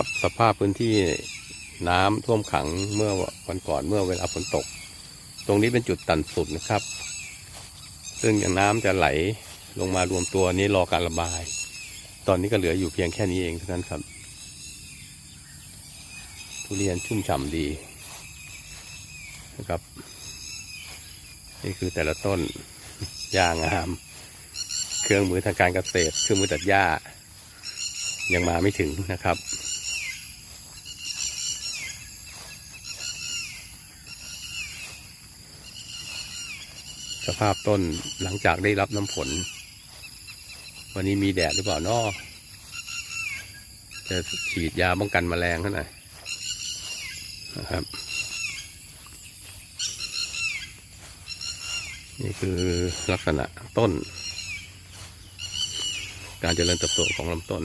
ครับสภาพพื้นที่น้ำท่วมขังเมื่อวันก่อนเมื่อเวลาฝนตก ตรงนี้เป็นจุดตันสุดนะครับ ซึ่งน้ำจะไหลลงมารวมตัวนี้รอการระบาย ตอนนี้ก็เหลืออยู่เพียงแค่นี้เองเท่านั้นครับ ทุเรียนชุ่มฉ่ำดีนะครับ นี่คือแต่ละต้นยางงาม เครื่องมือทางการเกษตรเครื่องมือตัดหญ้า ยังมาไม่ถึงนะครับ สภาพต้นหลังจากได้รับน้ำฝน วันนี้มีแดดหรือเปล่านาะจะฉีดยาป้องกันแมลงเท่าไหร่นะครับ นี่คือลักษณะต้น การเจริญเติบโตของลำต้น